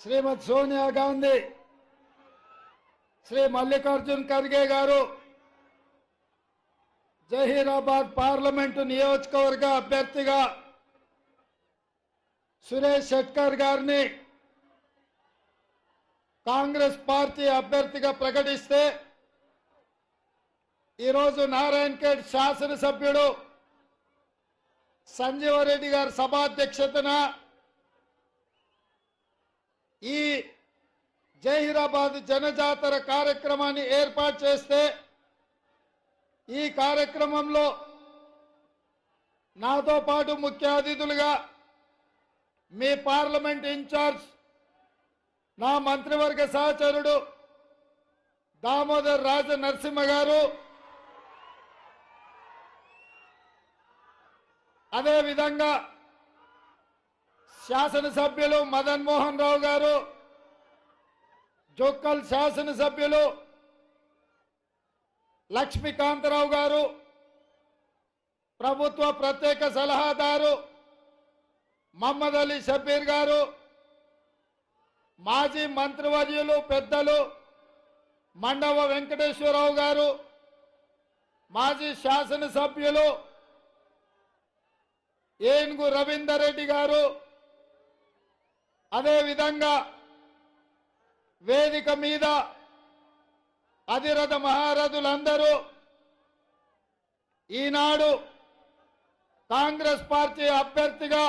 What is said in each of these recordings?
శ్రీమతి సోనియా గాంధీ శ్రీ మల్లికార్జున్ ఖర్గే గారు జహీరాబాద్ పార్లమెంటు నియోజకవర్గ అభ్యర్థిగా సురేష్ షెట్కర్ గారిని కాంగ్రెస్ పార్టీ అభ్యర్థిగా ప్రకటిస్తే ఈరోజు నారాయణఖేడ్ శాసనసభ్యుడు సంజీవరెడ్డి గారి సభాధ్యక్షతన ఈ జహీరాబాద్ జనజాతర కార్యక్రమాన్ని ఏర్పాటు చేస్తే ఈ కార్యక్రమంలో నాతో పాటు ముఖ్య అతిథులుగా మీ పార్లమెంట్ ఇన్ఛార్జ్ నా మంత్రివర్గ సహచరుడు దామోదర్ రాజ నరసింహ గారు. అదేవిధంగా శాసనసభ్యులు మదన్ మోహన్ రావు గారు జోక్కల్ శాసనసభ్యులు లక్ష్మీకాంతరావు గారు ప్రభుత్వ ప్రత్యేక సలహాదారు మహమ్మద్ అలీ షబీర్ గారు మాజీ మంత్రివర్యులు పెద్దలు మండవ వెంకటేశ్వరరావు గారు మాజీ శాసనసభ్యులు ఏనుగు రవీందర్ రెడ్డి గారు అదేవిధంగా వేదిక మీద అధిరథ మహారథులందరూ ఈనాడు కాంగ్రెస్ పార్టీ అభ్యర్థిగా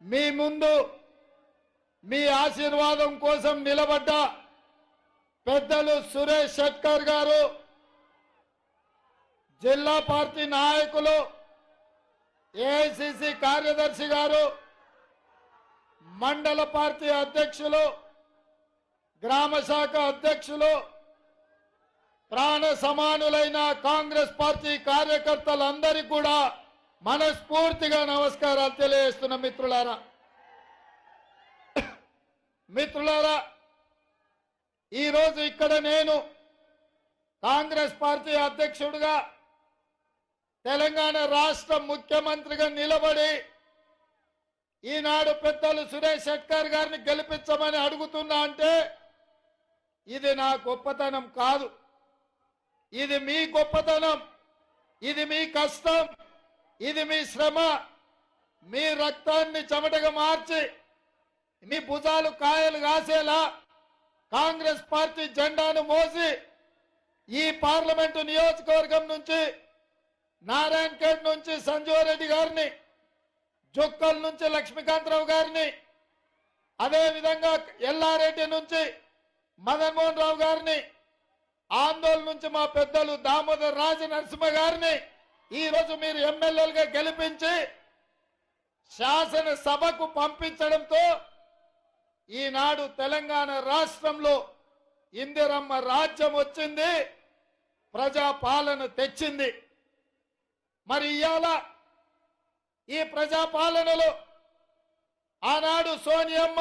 మీ ముందు మీ ఆశీర్వాదం కోసం నిలబడ్డ పెద్దలు సురేష్ షట్కర్ గారు జిల్లా పార్టీ నాయకులు ఏఐసిసి కార్యదర్శి గారు మండల పార్టీ అధ్యక్షులు గ్రామ శాఖ అధ్యక్షులు ప్రాణ సమానులైన కాంగ్రెస్ పార్టీ కార్యకర్తలందరికీ కూడా మనస్ఫూర్తిగా నమస్కారాలు తెలియజేస్తున్న మిత్రులారా. మిత్రులారా ఈరోజు ఇక్కడ నేను కాంగ్రెస్ పార్టీ అధ్యక్షుడిగా తెలంగాణ రాష్ట్ర ముఖ్యమంత్రిగా నిలబడి ఈనాడు పెద్దలు సురేష్ షెట్కర్ గారిని గెలిపించమని అడుగుతున్నా అంటే ఇది నా గొప్పతనం కాదు. ఇది మీ గొప్పతనం. ఇది మీ కష్టం. ఇది మీ శ్రమ. మీ రక్తాన్ని చెమటగా మార్చి మీ భుజాలు కాయలు కాసేలా కాంగ్రెస్ పార్టీ జెండాను మోసి ఈ పార్లమెంటు నియోజకవర్గం నుంచి నారాయణఖేడ్ నుంచి సంజీవ్ రెడ్డి గారిని జొక్కల్ నుంచి లక్ష్మీకాంతరావు గారిని అదే విధంగా ఎల్లారెడ్డి నుంచి మదన్మోహన్ రావు గారిని ఆందోళన నుంచి మా పెద్దలు దామోదర్ రాజ నరసింహ గారిని ఈ రోజు మీరు ఎమ్మెల్యేలుగా గెలిపించి శాసన సభకు పంపించడంతో ఈనాడు తెలంగాణ రాష్ట్రంలో ఇందిరమ్మ రాజ్యం వచ్చింది ప్రజాపాలన తెచ్చింది. మరి ఇవాళ ఈ ప్రజాపాలనలో ఆనాడు సోనియమ్మ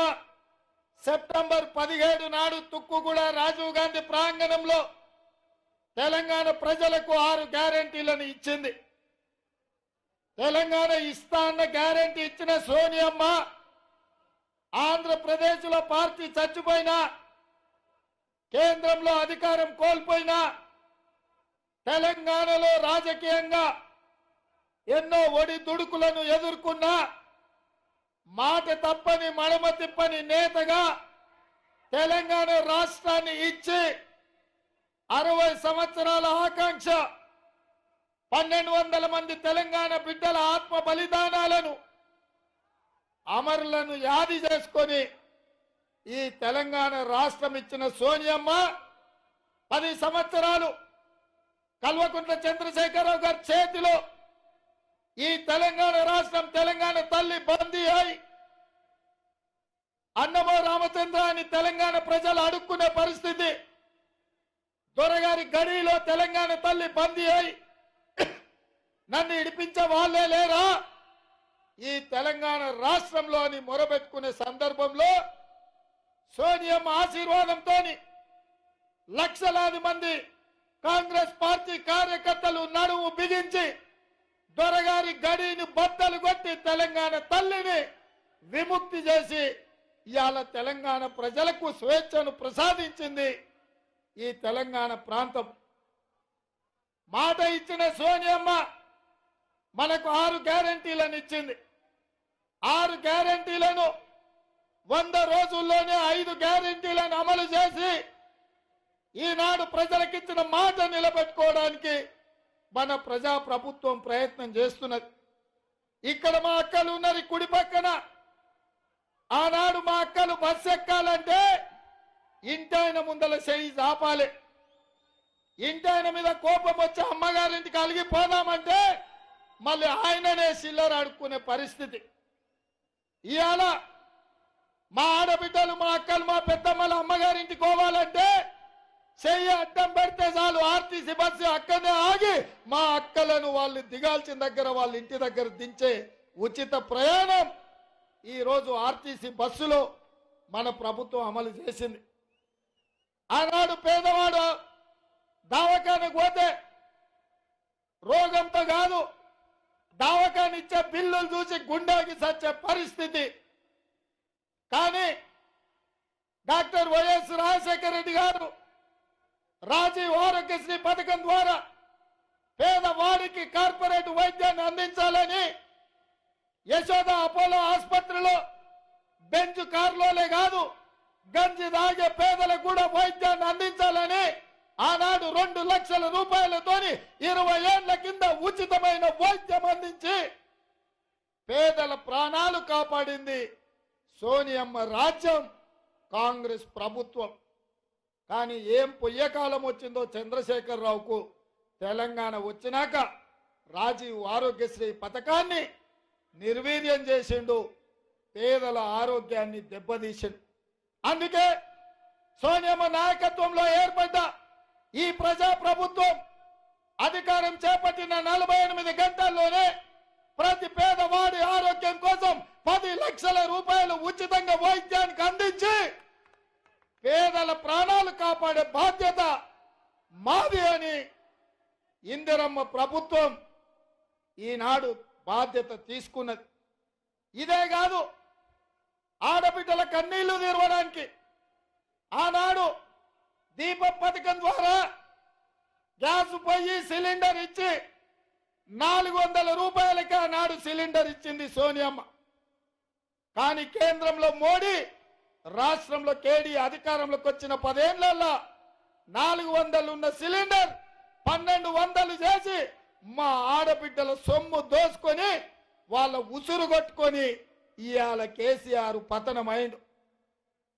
సెప్టెంబర్ పదిహేడు నాడు తుక్కుగూడ రాజీవ్ గాంధీ ప్రాంగణంలో తెలంగాణ ప్రజలకు ఆరు గ్యారంటీలను ఇచ్చింది. తెలంగాణ ఇస్తా అన్న గ్యారంటీ ఇచ్చిన సోనియమ్మ ఆంధ్రప్రదేశ్లో పార్టీ చచ్చిపోయినా కేంద్రంలో అధికారం కోల్పోయినా తెలంగాణలో రాజకీయంగా ఎన్నో ఒడి దుడుకులను ఎదుర్కొన్నా మాట తప్పని మడమ తిప్పని నేతగా తెలంగాణ రాష్ట్రాన్ని ఇచ్చి అరవై సంవత్సరాల ఆకాంక్ష పన్నెండు వందల మంది తెలంగాణ బిడ్డల ఆత్మ బలిదానాలను అమరులను యాది చేసుకొని ఈ తెలంగాణ రాష్ట్రం ఇచ్చిన సోనియమ్మ పది సంవత్సరాలు కల్వకుంట్ల చంద్రశేఖరరావు గారి చేతిలో ఈ తెలంగాణ రాష్ట్రం తెలంగాణ తల్లి బందీ అయి అన్నమో రామచంద్ర అని తెలంగాణ ప్రజలు అడుక్కునే పరిస్థితి. దొరగారి గడిలో తెలంగాణ తల్లి బందీ అయి నన్ను ఇడిపించే వాళ్ళే లేరా? ఈ తెలంగాణ రాష్ట్రంలో అని మొరబెట్టుకునే సందర్భంలో సోనియం ఆశీర్వాదంతో లక్షలాది మంది కాంగ్రెస్ పార్టీ కార్యకర్తలు నడుము బిగించి దొరగారి గడిని బద్దలు కొట్టి తెలంగాణ తల్లిని విముక్తి చేసి ఇవాళ తెలంగాణ ప్రజలకు స్వేచ్ఛను ప్రసాదించింది ఈ తెలంగాణ ప్రాంతం. మాట ఇచ్చిన సోనియమ్మ మనకు ఆరు గ్యారంటీలను ఇచ్చింది. ఆరు గ్యారంటీలను వంద రోజుల్లోనే ఐదు గ్యారంటీలను అమలు చేసి ఈనాడు ప్రజలకిచ్చిన మాట నిలబెట్టుకోవడానికి మన ప్రజా ప్రభుత్వం ప్రయత్నం చేస్తున్నది. ఇక్కడ మా అక్కలు ఉన్నారు ఈ కుడి పక్కన. ఆనాడు మా అక్కలు బస్సు ఎక్కాలంటే ఇంటాయన ముందల చేయి చాపాలి. ఇంటాయన మీద కోపం వచ్చి అమ్మగారింటికి అలిగిపోదామంటే మళ్ళీ ఆయననే సిల్లర్ అడుక్కునే పరిస్థితి. ఇవాళ మా ఆడబిడ్డలు మా అక్కలు మా పెద్దమ్మలు అమ్మగారింటికి పోవాలంటే చెయ్యి అడ్డం పెడితే చాలు ఆర్టీసీ బస్సు అక్కడనే ఆగి మా అక్కలను వాళ్ళు దిగాల్సిన దగ్గర వాళ్ళ ఇంటి దగ్గర దించే ఉచిత ప్రయాణం. ఈరోజు ఆర్టీసీ బస్సులో మన ప్రభుత్వం అమలు చేసింది. ఆనాడు పేదవాడు దవాఖానకు పోతే రోగంతో కాదు దవాఖాన ఇచ్చే బిల్లులు చూసి గుండెకి సచ్చే పరిస్థితి. కానీ డాక్టర్ వైఎస్ రాజశేఖర రెడ్డి గారు రాజీవ్ ఆరోగ్యశ్రీ పథకం ద్వారా పేదవాడికి కార్పొరేట్ వైద్యాన్ని అందించాలని యశోద అపోలో ఆసుపత్రిలో బెంచ్ కార్లోనే కాదు గంజి తాగే పేదలకు కూడా వైద్యాన్ని అందించాలని ఆనాడు రెండు లక్షల రూపాయలతోని ఇరవై ఏళ్ళ కింద ఉచితమైన వైద్యం అందించి పేదల ప్రాణాలు కాపాడింది సోనియమ్మ రాజ్యం కాంగ్రెస్ ప్రభుత్వం. కానీ ఏం పొయ్యకాలం వచ్చిందో చంద్రశేఖరరావుకు తెలంగాణ వచ్చినాక రాజీవ్ ఆరోగ్యశ్రీ పథకాన్ని నిర్వీర్యం చేసిండు పేదల ఆరోగ్యాన్ని దెబ్బతీసిండు. అందుకే సోనియమ్మ నాయకత్వంలో ఏర్పడ్డ ఈ ప్రజా ప్రభుత్వం అధికారం చేపట్టిన నలభై ఎనిమిది గంటల్లోనే ప్రతి పేదవాడి ఆరోగ్యం కోసం పది లక్షల రూపాయలు ఉచితంగా వైద్యానికి అందించి పేదల ప్రాణాలు కాపాడే బాధ్యత మాది అని ఇందిరమ్మ ప్రభుత్వం ఈనాడు బాధ్యత తీసుకున్నది. ఇదే కాదు ఆడబిడ్డల కన్నీళ్ళు తీరవడానికి ఆనాడు దీప పథకం ద్వారా గ్యాస్ పోయి సిలిండర్ ఇచ్చి నాలుగు వందల రూపాయలకి ఆనాడు సిలిండర్ ఇచ్చింది సోనియమ్మ. కానీ కేంద్రంలో మోడీ రాష్ట్రంలో కేడీ అధికారంలోకి వచ్చిన పదేళ్ళలో నాలుగు వందలు ఉన్న సిలిండర్ పన్నెండు వందలు చేసి మా ఆడబిడ్డల సొమ్ము దోసుకొని వాళ్ళ ఉసురు కొట్టుకొని ఇవాళ కేసీఆర్ పతనమైండు.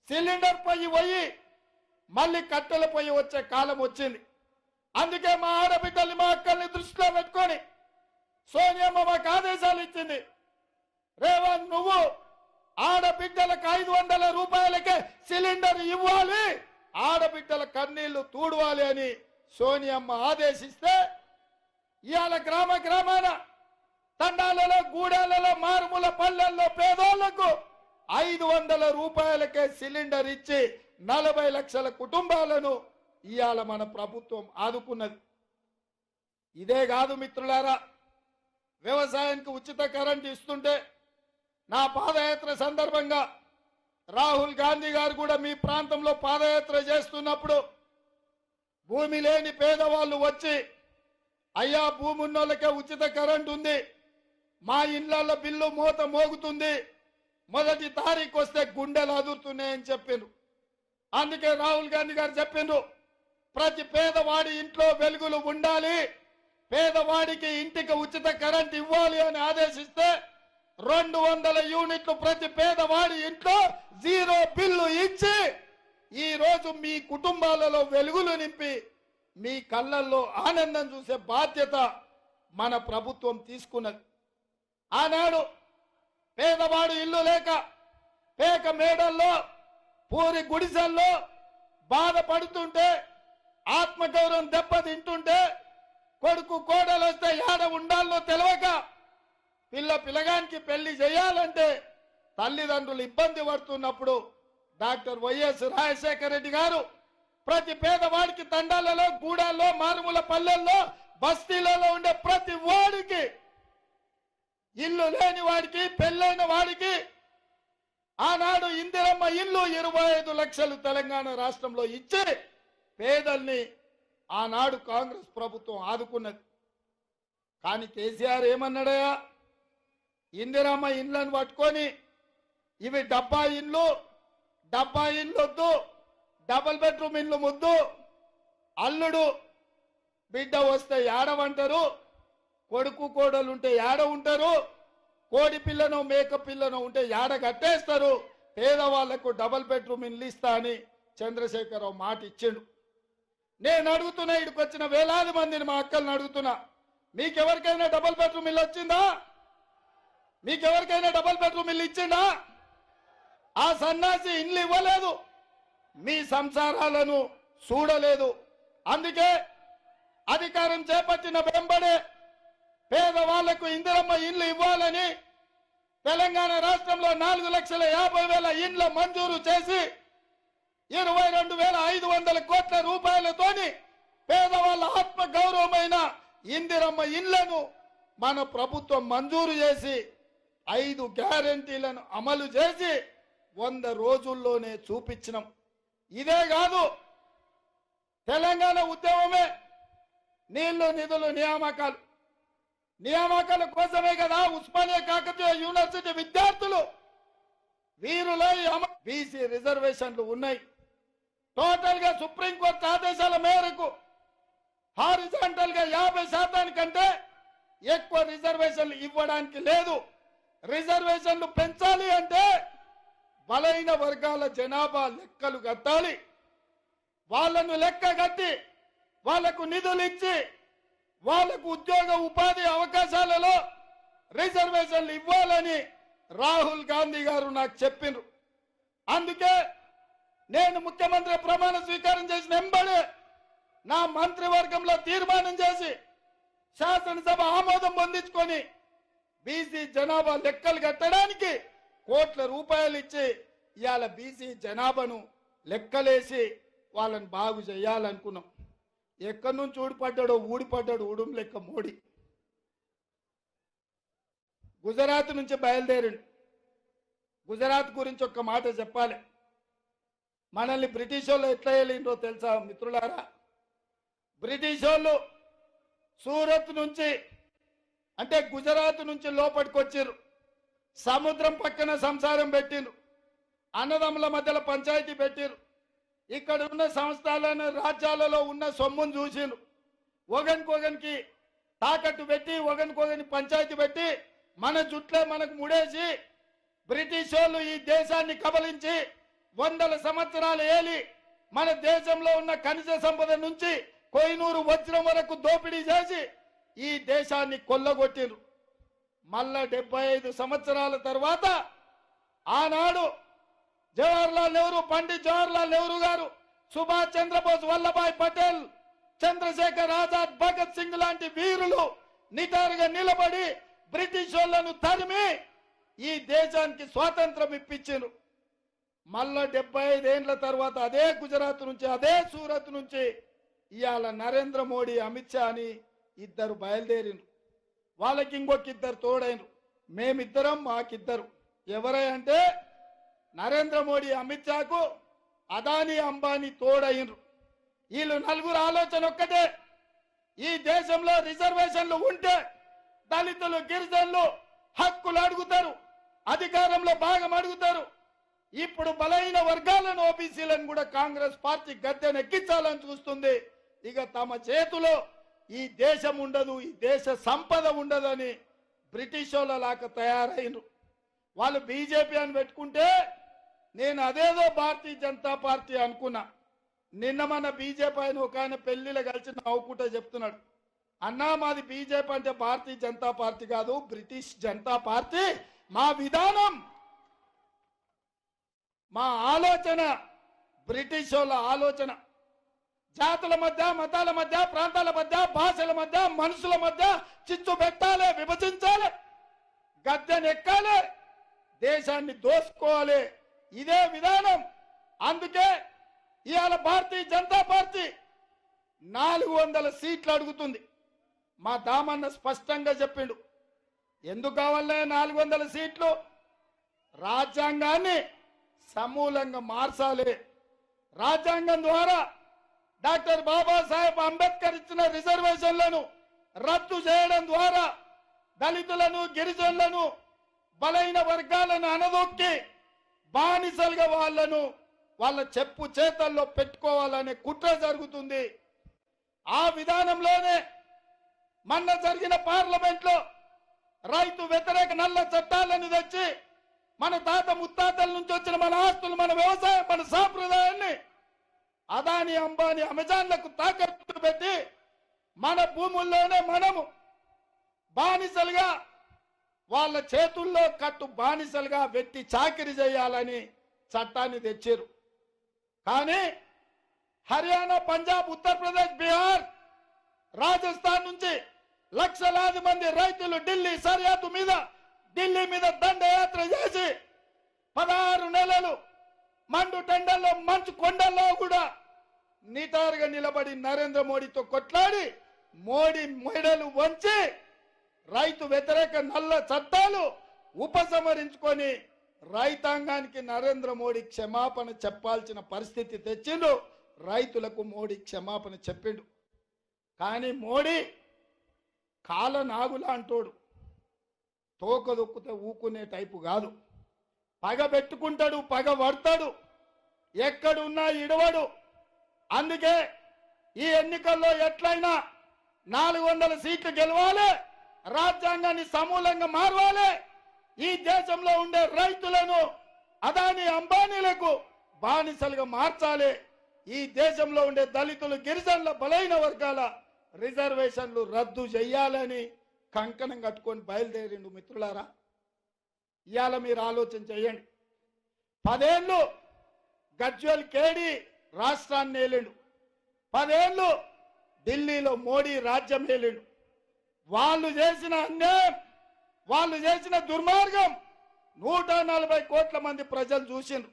సిలిండర్ పొయ్యి పోయి మళ్ళీ కట్టెల పొయ్యి వచ్చే కాలం వచ్చింది. అందుకే మా ఆడబిడ్డల్ని మా అక్కల్ని దృష్టిలో పెట్టుకొని సోనియమ్మ మాకు ఆదేశాలు ఇచ్చింది. రేవంత్ నువ్వు ఆడబిడ్డలకు సిలిండర్ ఇవ్వాలి. ఆడబిడ్డల కన్నీళ్ళు తూడవాలి అని సోనియమ్మ ఆదేశిస్తే ఇవాళ గ్రామ గ్రామాన తండాలలో గూడాలలో మారుమూల పల్లెల్లో పేదోళ్ళకు ఐదు వందల రూపాయలకే సిలిండర్ ఇచ్చి నలభై లక్షల కుటుంబాలను ఇవాళ మన ప్రభుత్వం ఆదుకున్నది. ఇదే కాదు మిత్రులారా వ్యవసాయానికి ఉచిత కరెంట్ ఇస్తుంటే నా పాదయాత్ర సందర్భంగా రాహుల్ గాంధీ గారు కూడా మీ ప్రాంతంలో పాదయాత్ర చేస్తున్నప్పుడు భూమి లేని పేదవాళ్ళు వచ్చి అయ్యా భూమి ఉన్నోళ్ళకే ఉచిత కరెంట్ ఉంది మా ఇళ్ళలో బిల్లు మూత మోగుతుంది మొదటి తారీఖు వస్తే గుండెలు అదురుతున్నాయని చెప్పిండ్రు. అందుకే రాహుల్ గాంధీ గారు చెప్పిండ్రు ప్రతి పేదవాడి ఇంట్లో వెలుగులు ఉండాలి పేదవాడికి ఇంటికి ఉచిత కరెంట్ ఇవ్వాలి అని ఆదేశిస్తే రెండు వందల యూనిట్లు ప్రతి పేదవాడి ఇంట్లో జీరో బిల్లు ఇచ్చి ఈ రోజు మీ కుటుంబాలలో వెలుగులు నింపి మీ కళ్ళల్లో ఆనందం చూసే బాధ్యత మన ప్రభుత్వం తీసుకున్నది. ఆనాడు పేదవాడు ఇల్లు లేక పేక మేడల్లో పూరి గుడిసెల్లో బాధపడుతుంటే ఆత్మగౌరవం దెబ్బతింటుంటే కొడుకు కోడలు వస్తే ఏడ ఉండాలో తెలియక పిల్ల పిల్లగానికి పెళ్ళి చేయాలంటే తల్లిదండ్రులు ఇబ్బంది పడుతున్నప్పుడు డాక్టర్ వైఎస్ రాజశేఖర రెడ్డి గారు ప్రతి పేదవాడికి తండాలలో గూడాల్లో మారుమూల పల్లెల్లో బస్తీలలో ఉండే ప్రతి వాడికి ఇల్లు లేని వాడికి పెళ్ళైన వాడికి ఆనాడు ఇందిరమ్మ ఇల్లు ఇరవై ఐదు లక్షలు తెలంగాణ రాష్ట్రంలో ఇచ్చి పేదల్ని ఆనాడు కాంగ్రెస్ ప్రభుత్వం ఆదుకున్నది. కానీ కేసీఆర్ ఏమన్నాడయా ఇందిరమ్మ ఇండ్లను పట్టుకొని ఇవి డబ్బా ఇండ్లు డబ్బా ఇండ్లు వద్దు డబుల్ బెడ్రూమ్ ఇండ్లు ముద్దు. అల్లుడు బిడ్డ వస్తే ఏడవంటారు కొడుకు కోడలు ఉంటే ఏడ ఉంటారు? కోడి పిల్లను మేక పిల్లను ఉంటే ఏడ కట్టేస్తారు? పేదవాళ్ళకు డబుల్ బెడ్రూమ్ ఇల్లు ఇస్తా అని చంద్రశేఖరరావు మాట ఇచ్చిండు. నేను అడుగుతున్నా ఇక్కడికి వచ్చిన వేలాది మందిని మా అక్కల్ని అడుగుతున్నా. మీకెవరికైనా డబుల్ బెడ్రూమ్ ఇల్లు వచ్చిందా? మీకెవరికైనా డబల్ బెడ్రూమ్ ఇల్లు ఇచ్చిండా? ఆ సన్నాసి ఇల్లు ఇవ్వలేదు. మీ సంసారాలను చూడలేదు. అందుకే అధికారం చేపట్టిన వెంబడే పేదవాళ్ళకు ఇందిరమ్మ ఇల్లు ఇవ్వాలని తెలంగాణ రాష్ట్రంలో నాలుగు లక్షల యాభై వేల ఇండ్ల మంజూరు చేసి ఇరవై రెండు వేల ఐదు వందల కోట్ల రూపాయలతోని పేదవాళ్ళ ఆత్మ గౌరవమైన ఇందిరమ్మ ఇండ్లను మన ప్రభుత్వం మంజూరు చేసి ఐదు గ్యారంటీలను అమలు చేసి వంద రోజుల్లోనే చూపించినాం. ఇదే కాదు తెలంగాణ ఉద్యమమే నీళ్ళు నిధులు నియామకాలు. నియామకాల కోసమే కదా ఉస్మానియా కాకతీయ యూనివర్సిటీ విద్యార్థులు వీరులై బీసీ రిజర్వేషన్లు ఉన్నాయి. టోటల్గా సుప్రీంకోర్టు ఆదేశాల మేరకు హారిజాంటల్గా యాభై శాతానికంటే ఎక్కువ రిజర్వేషన్లు ఇవ్వడానికి లేదు. రిజర్వేషన్లు పెంచాలి అంటే బలైన వర్గాల జనాభా లెక్కలు కట్టాలి. వాళ్ళను లెక్క కట్టి వాళ్ళకు నిధులు ఇచ్చి వాళ్ళకు ఉద్యోగ ఉపాధి అవకాశాలలో రిజర్వేషన్లు ఇవ్వాలని రాహుల్ గాంధీ గారు నాకు చెప్పిండ్రు అందుకే నేను ముఖ్యమంత్రి ప్రమాణ స్వీకారం చేసిన ఎంబడే నా మంత్రివర్గంలో తీర్మానం చేసి శాసనసభ ఆమోదం పొందించుకొని బీసీ జనాభా లెక్కలు కట్టడానికి కోట్ల రూపాయలు ఇచ్చి ఇవాళ బీసీ జనాభాను లెక్కలేసి వాళ్ళని బాగు చేయాలనుకున్నాం. ఎక్కడి నుంచి ఊడిపడ్డాడో ఊడిపడ్డాడు ఊడుం లెక్క మోడీ. గుజరాత్ నుంచి బయలుదేరిండు. గుజరాత్ గురించి ఒక్క మాట చెప్పాలి. మనల్ని బ్రిటిష్ వాళ్ళు ఎట్లా వెళ్ళిండ్రో తెలుసా మిత్రులారా? బ్రిటిష్ వాళ్ళు సూరత్ నుంచి అంటే గుజరాత్ నుంచి లోపలికి వచ్చిర్రు సముద్రం పక్కన సంసారం పెట్టిండ్రు అన్నదమ్ముల మధ్యలో పంచాయతీ పెట్టిరు ఇక్కడ ఉన్న సంస్థలను రాజ్యాలలో ఉన్న సొమ్మును చూసిండ్రు ఒకనికొకనికి తాకట్టు పెట్టి ఒకనికొకని పంచాయతీ పెట్టి మన జుట్లే మనకు ముడేసి బ్రిటిష్ వాళ్ళు ఈ దేశాన్ని కబలించి వందల సంవత్సరాలు ఏలి మన దేశంలో ఉన్న ఖనిజ సంపద నుంచి కోహినూరు వజ్రం వరకు దోపిడీ చేసి ఈ దేశాన్ని కొల్లగొట్టిండ్రు. మళ్ళా డెబ్బై ఐదు సంవత్సరాల తర్వాత ఆనాడు జవహర్లాల్ నెహ్రూ పండిత్ జవహర్లాల్ నెహ్రూ గారు సుభాష్ చంద్రబోస్ వల్లభాయ్ పటేల్ చంద్రశేఖర్ ఆజాద్ భగత్ సింగ్ లాంటి వీరులు నిటారుగా నిలబడి బ్రిటిష్ వాళ్ళను తరిమి ఈ దేశానికి స్వాతంత్రం ఇప్పించారు మళ్ళా డెబ్బై ఐదేండ్ల తర్వాత అదే గుజరాత్ నుంచి అదే సూరత్ నుంచి ఇవాళ నరేంద్ర మోడీ అమిత్ షా అని ఇద్దరు బయలుదేరిండ్రు వాళ్ళకి ఇంకొక ఇద్దరు తోడైనరు మేమిద్దరం మాకిద్దరు. ఎవరై అంటే నరేంద్ర మోడీ అమిత్ షాకు అదానీ అంబానీ తోడైనరు వీళ్ళు నలుగురు ఆలోచన ఒక్కటే. ఈ దేశంలో రిజర్వేషన్లు ఉంటే దళితులు గిరిజనులు హక్కులు అడుగుతారు అధికారంలో భాగం అడుగుతారు. ఇప్పుడు బలైన వర్గాలను ఓబీసీలను కూడా కాంగ్రెస్ పార్టీ గద్దెనెక్కించాలని చూస్తుంది. ఇక తమ చేతిలో ఈ దేశం ఉండదు ఈ దేశ సంపద ఉండదని బ్రిటిష్ వాళ్ళలాగా తయారైనరు. వాళ్ళు బీజేపీ అని పెట్టుకుంటే నేను అదేదో భారతీయ జనతా పార్టీ అనుకున్నా. నిన్న మన బీజేపీ ఆయన ఒక ఆయన పెళ్ళిలో కలిసి నవ్వుకుంటా చెప్తున్నాడు. అన్నా మాది బీజేపీ అంటే భారతీయ జనతా పార్టీ కాదు బ్రిటిష్ జనతా పార్టీ. మా విధానం మా ఆలోచన బ్రిటిష్ వాళ్ళ ఆలోచన. జాతుల మధ్య మతాల మధ్య ప్రాంతాల మధ్య భాషల మధ్య మనుషుల మధ్య చిచ్చు పెట్టాలి విభజించాలి గద్దెనెక్కాలి దేశాన్ని దోసుకోవాలి. ఇదే విధానం. అందుకే ఇవాళ భారతీయ జనతా పార్టీ నాలుగు వందల సీట్లు అడుగుతుంది. మా దామన్న స్పష్టంగా చెప్పిండు. ఎందుకు కావాలే నాలుగు వందల సీట్లు? రాజ్యాంగాన్ని సమూలంగా మార్చాలి. రాజ్యాంగం ద్వారా డాక్టర్ బాబాసాహెబ్ అంబేద్కర్ ఇచ్చిన రిజర్వేషన్లను రద్దు చేయడం ద్వారా దళితులను గిరిజనులను బలైన వర్గాలను అనదొక్కి బానిసలుగా వాళ్ళను వాళ్ళ చెప్పు చేతల్లో పెట్టుకోవాలనే కుట్ర జరుగుతుంది. ఆ విధానంలోనే మొన్న జరిగిన పార్లమెంట్లో రైతు వ్యతిరేక నల్ల చట్టాలను తెచ్చి మన తాత ముత్తాతల నుంచి వచ్చిన మన ఆస్తులు మన వ్యవసాయం మన సాంప్రదాయాన్ని అదాని అంబానీ అమెజాన్లకు తాకట్టు పెట్టి మన భూముల్లోనే మనము బానిసలుగా వాళ్ళ చేతుల్లో కట్టు బానిసలుగా పెట్టి చాకిరి చేయాలని చట్టాన్ని తెచ్చారు కానీ హర్యానా పంజాబ్ ఉత్తరప్రదేశ్ బీహార్ రాజస్థాన్ నుంచి లక్షలాది మంది రైతులు ఢిల్లీ సరిహద్దు మీద ఢిల్లీ మీద దండ చేసి పదహారు నెలలు మండు టెండల్లో మంచు కొండల్లో కూడా నిటారుగా నిలబడి నరేంద్ర మోడీతో కొట్లాడి మోడీ మెడలు వంచి రైతు వ్యతిరేక నల్ల చట్టాలు ఉపసంహరించుకొని రైతాంగానికి నరేంద్ర మోడీ క్షమాపణ చెప్పాల్సిన పరిస్థితి తెచ్చిండు. రైతులకు మోడీ క్షమాపణ చెప్పిండు. కానీ మోడీ కాల నాగులా అంటోడు. తోక ఊకునే టైపు కాదు. పగ పెట్టుకుంటాడు పగ పడతాడు ఎక్కడున్నా ఇడవడు. అందుకే ఈ ఎన్నికల్లో ఎట్లయినా నాలుగు వందల సీట్లు గెలవాలి రాజ్యాంగాన్ని సమూలంగా మార్వాలి. ఈ దేశంలో ఉండే రైతులను అదాని అంబానీలకు బానిసలుగా మార్చాలి. ఈ దేశంలో ఉండే దళితులు గిరిజనుల బలైన వర్గాల రిజర్వేషన్లు రద్దు చేయాలని కంకణం కట్టుకొని బయలుదేరిండు మిత్రులారా. ఇవాళ మీరు ఆలోచన చేయండి. పదేళ్ళు గజ్వల్ కేడి రాష్ట్రాన్ని ఏలిండు. పదేళ్ళు ఢిల్లీలో మోడీ రాజ్యం ఏలిండు. వాళ్ళు చేసిన అన్యాయం వాళ్ళు చేసిన దుర్మార్గం నూట నలభై కోట్ల మంది ప్రజలు చూసిండ్రు.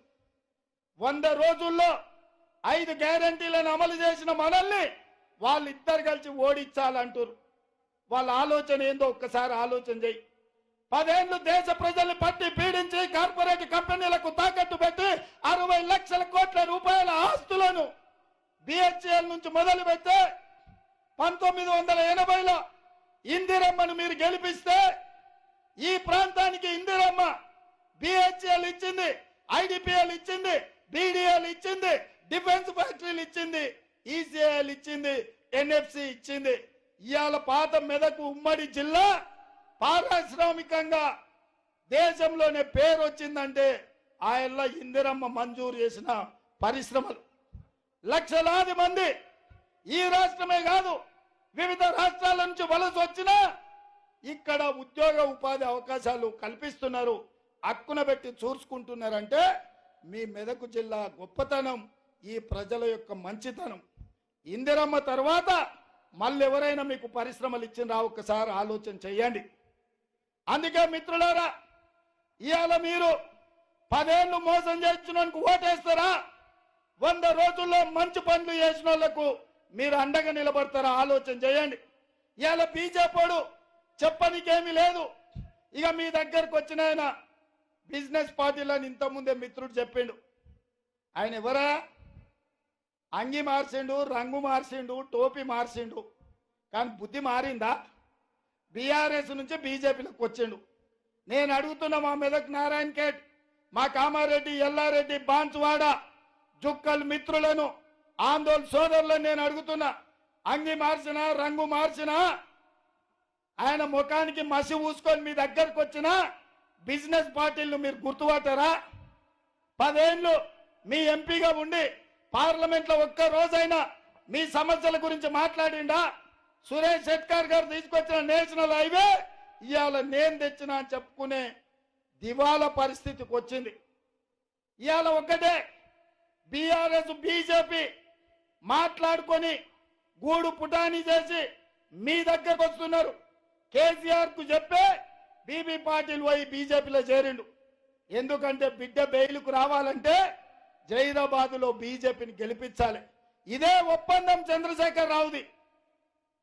వంద రోజుల్లో ఐదు గ్యారంటీలను అమలు చేసిన మనల్ని వాళ్ళిద్దరు కలిసి ఓడించాలంటారు వాళ్ళ ఆలోచన ఏందో ఒక్కసారి ఆలోచన చేయి. పదేళ్ళు దేశ ప్రజల్ని పట్టి పీడించి కార్పొరేట్ కంపెనీలకు తాకట్టు పెట్టి అరవై లక్షల కోట్ల రూపాయల ఆస్తులను బిహెచ్ఎల్ నుంచి మొదలు పెడితే పంతొమ్మిది వందల ఎనభైలో ఇందిరమ్మను మీరు గెలిపిస్తే ఈ ప్రాంతానికి ఇందిరమ్మ బిహెచ్ఎల్ ఇచ్చింది ఐడిపిఎల్ ఇచ్చింది బీడీఎల్ ఇచ్చింది డిఫెన్స్ ఫ్యాక్టరీలు ఇచ్చింది ఈసీఐఎల్ ఇచ్చింది ఎన్ఎఫ్సి ఇచ్చింది. ఇవాళ పాత మెదకు ఉమ్మడి జిల్లా పారిశ్రామికంగా దేశంలోనే పేరు వచ్చిందంటే ఆయల్ల ఇందిరమ్మ మంజూరు చేసిన పరిశ్రమలు. లక్షలాది మంది ఈ రాష్ట్రమే కాదు వివిధ రాష్ట్రాల నుంచి వలస వచ్చినా ఇక్కడ ఉద్యోగ ఉపాధి అవకాశాలు కల్పిస్తున్నారు అక్కున పెట్టి చూసుకుంటున్నారంటే మీ మెదకు జిల్లా గొప్పతనం ఈ ప్రజల యొక్క మంచితనం. ఇందిరమ్మ తర్వాత మళ్ళీ ఎవరైనా మీకు పరిశ్రమలు ఇచ్చినరా ఒక్కసారి ఆలోచన చేయండి. అందుకే మిత్రులారా ఇవాళ మీరు పదేళ్ళు మోసం చేసిన ఓటేస్తారా? వంద రోజుల్లో మంచి పనులు చేసిన మీరు అండగా నిలబడతారా? ఆలోచన చేయండి. ఇవాళ బీజేపీడు చెప్పనికేమీ లేదు. ఇక మీ దగ్గరకు వచ్చిన ఆయన బిజినెస్ పార్టీలని ఇంతకుముందే మిత్రుడు చెప్పిండు. ఆయన ఎవరా? అంగి మార్చిండు రంగు మార్చిండు టోపీ మార్చిండు. కానీ బుద్ధి మారిందా? బీఆర్ఎస్ నుంచి బీజేపీలోకి వచ్చిండు. నేను అడుగుతున్న మా మెదక్ నారాయణ ఖేడ్ మా కామారెడ్డి ఎల్లారెడ్డి బాన్సువాడ జుక్కల్ మిత్రులను ఆందోళన సోదరులను నేను అడుగుతున్నా. అంగి మార్చినా రంగు మార్చినా ఆయన ముఖానికి మసి ఊసుకొని మీ దగ్గరకు వచ్చిన బిజినెస్ పార్టీలను మీరు గుర్తుపట్టారా పదేళ్ళు మీ ఎంపీగా ఉండి పార్లమెంట్లో ఒక్క రోజైనా మీ సమస్యల గురించి మాట్లాడిండా? సురేష్ శెట్కర్ గారు తీసుకొచ్చిన నేషనల్ హైవే ఇవాళ నేను తెచ్చిన అని చెప్పుకునే దివాలా పరిస్థితికి వచ్చింది. ఇవాళ ఒక్కటే బీఆర్ఎస్ బీజేపీ మాట్లాడుకొని గూడు పుటాని చేసి మీ దగ్గరకు వస్తున్నారు. కేసీఆర్కు చెప్పే బీబీ పాటిల్ పోయి బీజేపీలో చేరిండు. ఎందుకంటే బిడ్డ బెయిల్కు రావాలంటే జైదాబాద్లో బీజేపీని గెలిపించాలి. ఇదే ఒప్పందం చంద్రశేఖర్ రావుది.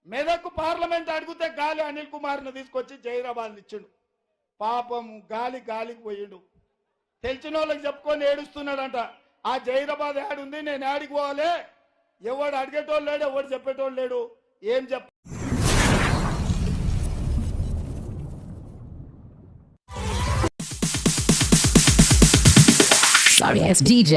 మెదక్ పార్లమెంట్ అడిగితే గాలి అనిల్ కుమార్ను తీసుకొచ్చి జైరాబాద్ ఇచ్చిండు. పాపం గాలి గాలికి పోయిండు. తెలిసిన వాళ్ళకి చెప్పుకొని ఏడుస్తున్నాడంట. ఆ జైరాబాద్ యాడ్ ఉంది నేను యాడికి పోవాలి? ఎవడు అడిగేటోళ్ళు లేడు ఎవడు చెప్పేటోళ్ళు లేడు? ఏం చెప్ప Sorry ass DJ.